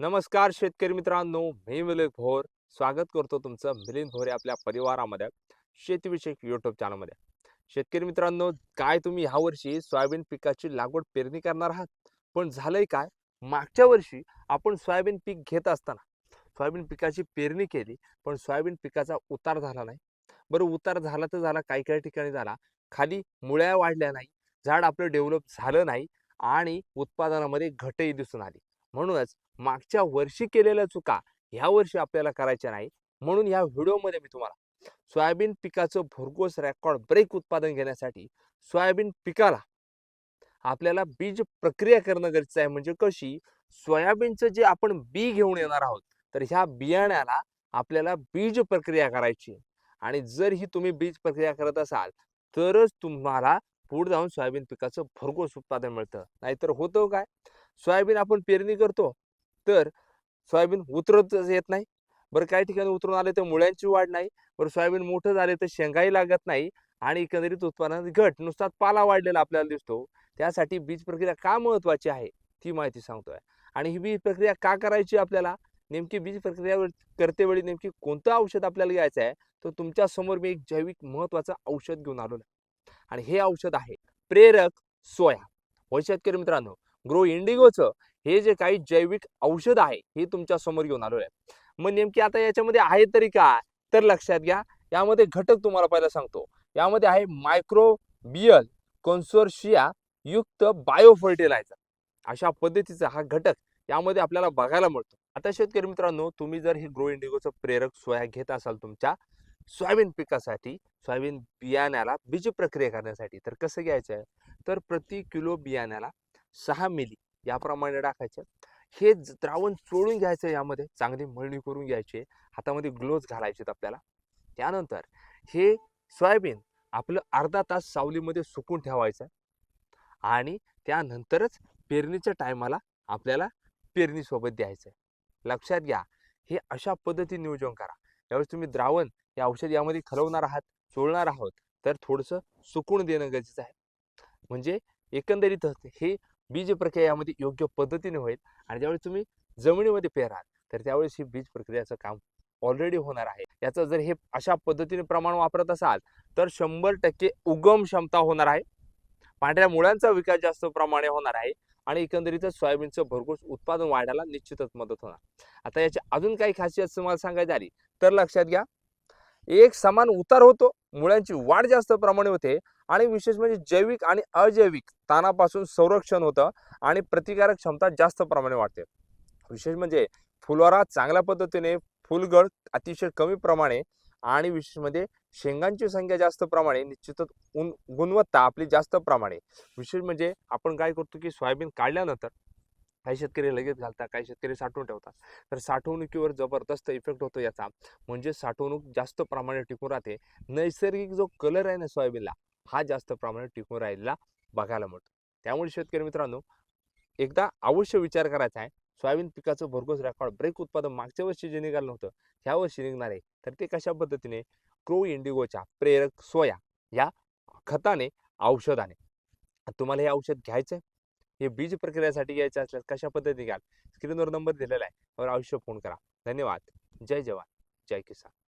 नमस्कार शेतकरी मित्रांनो मी मिलिंद भोर. स्वागत करतो तुमचं मिलिंद भोर आपल्या परिवारामध्ये शेतीविषयक युट्यूब चॅनलमध्ये शेतकरी मित्रांनो काय तुम्ही ह्या वर्षी सोयाबीन पिकाची लागवड पेरणी करणार आहात? पण झालंय काय? मागच्या वर्षी आपण सोयाबीन पीक घेत असताना सोयाबीन पिकाची पेरणी केली पण सोयाबीन पिकाचा उतार झाला नाही. बरं उतार झाला तर झाला काही काही ठिकाणी झाला. खाली मुळ्या वाढल्या नाही झाड आपलं डेव्हलप झालं नाही आणि उत्पादनामध्ये घटही दिसून आली. म्हणूनच मागच्या वर्षी केलेल्या चुका ह्या वर्षी आपल्याला करायच्या नाही. म्हणून ह्या व्हिडिओमध्ये मी तुम्हाला सोयाबीन पिकाचं भरघोस रेकॉर्ड ब्रेक उत्पादन घेण्यासाठी सोयाबीन पिकाला आपल्याला बीज प्रक्रिया करणं गरजेचं आहे. म्हणजे कशी? सोयाबीनचं जे आपण बी घेऊन येणार आहोत तर ह्या बियाण्याला आपल्याला बीज प्रक्रिया करायची आणि जर ही तुम्ही बीज प्रक्रिया करत असाल तरच तुम्हाला पुढे जाऊन सोयाबीन पिकाचं भरघोस उत्पादन मिळतं. नाहीतर होतं काय? सोयाबीन आपण पेरणी करतो तर सोयाबीन उतरतच येत नाही. बरं काही ठिकाणी उतरून आले तर मुळ्यांची वाढ नाही. बरं सोयाबीन मोठं झाले तर शेंगाही लागत नाही आणि एकंदरीत उत्पादनात घट नुसताच पाला वाढलेला आपल्याला दिसतो. त्यासाठी बीज प्रक्रिया का महत्वाची आहे ती माहिती सांगतोय. आणि ही बीज प्रक्रिया का करायची आपल्याला? नेमकी बीज प्रक्रिया करते वेळी नेमकी कोणतं औषध आपल्याला घ्यायचं आहे? तर तुमच्यासमोर मी एक जैविक महत्वाचं औषध घेऊन आलो आणि हे औषध आहे प्रेरक सोया. होय शेतकरी मित्रांनो ग्रो इंडिगोचं हे जे काही जैविक औषध आहे हे तुमच्यासमोर घेऊन आलो आहे मग नेमकी आता याच्यामध्ये आहे तरी काय तर लक्षात घ्या यामध्ये घटक तुम्हाला पहिला सांगतो. यामध्ये आहे मायक्रोबियल कॉन्सोर्शिया युक्त बायोफर्टिलायझर अशा पद्धतीचा हा घटक यामध्ये आपल्याला बघायला मिळतो. आता शेतकरी मित्रांनो तुम्ही जर हे ग्रो इंडिगोचं प्रेरक सोया घेत असाल तुमच्या सोयाबीन पिकासाठी सोयाबीन बियाण्याला बीज प्रक्रिया करण्यासाठी तर कसं घ्यायचं आहे? तर प्रति किलो बियाण्याला सहा मिली याप्रमाणे टाकायचं. हे ज- द्रावण चोळून घ्यायचं यामध्ये चांगली मळणी करून घ्यायची हातामध्ये ग्लोव्ज घालायचे आपल्याला. त्यानंतर हे सोयाबीन आपलं अर्धा तास सावलीमध्ये सुकून ठेवायचं आणि त्यानंतरच पेरणीच्या टायमाला आपल्याला पेरणीसोबत द्यायचं. आहे लक्षात घ्या हे अशा पद्धतीने नियोजन करा. यावेळेस तुम्ही द्रावण हे औषध यामध्ये खलवणार आहात चोळणार आहोत तर थोडंसं सुकून देणं गरजेचं आहे. म्हणजे एकंदरीतच हे बीज प्रक्रिया यामध्ये योग्य पद्धतीने होईल आणि ज्यावेळी तुम्ही जमिनीमध्ये पेराल तर त्यावेळेस ही बीज प्रक्रियाचं काम ऑलरेडी होणार आहे. याचं जर हे अशा पद्धतीने प्रमाण वापरत असाल तर शंभर टक्के उगम क्षमता होणार आहे. पांढऱ्या मुळांचा विकास जास्त प्रमाणे होणार आहे आणि एकंदरीतच सोयाबीनचं भरघोस उत्पादन वाढायला निश्चितच मदत होणार. आता याची अजून काही खासियत तुम्हाला सांगायची झाली तर लक्षात घ्या एक समान उतार होतो. मुळ्यांची वाढ जास्त प्रमाणे होते. आणि विशेष म्हणजे जैविक आणि अजैविक ताणापासून संरक्षण होतं आणि प्रतिकारक क्षमता जास्त प्रमाणे वाढते. विशेष म्हणजे फुलवारा चांगल्या पद्धतीने फुलगळ अतिशय कमी प्रमाणे आणि विशेष म्हणजे शेंगांची संख्या जास्त प्रमाणे निश्चितच उन गुणवत्ता आपली जास्त प्रमाणे. विशेष म्हणजे आपण काय करतो की सोयाबीन काढल्यानंतर काही शेतकरी लगेच घालतात काही शेतकरी साठवून ठेवतात. तर साठवणुकीवर जबरदस्त इफेक्ट होतो याचा. म्हणजे साठवणूक जास्त प्रमाणे टिकून राहते. नैसर्गिक जो कलर आहे ना सोयाबीनला हा जास्त प्रमाणात टिकून राहिलेला बघायला मिळतो. त्यामुळे शेतकरी मित्रांनो एकदा अवश्य विचार करायचा आहे. सोयाबीन पिकाचं भरघोस रेकॉर्ड ब्रेक उत्पादन मागच्या वर्षी जे निघालं नव्हतं ह्या वर्षी निघणार आहे. तर ते कशा पद्धतीने? क्रो इंडिगोच्या प्रेरक सोया या खताने औषधाने. तुम्हाला हे औषध घ्यायचं आहे हे बीज प्रक्रियेसाठी घ्यायचे असल्यास कशा पद्धतीने घ्याल? स्क्रीनवर नंबर दिलेला आहे. त्यावर फोन करा. धन्यवाद. जय जवान. जय किसान.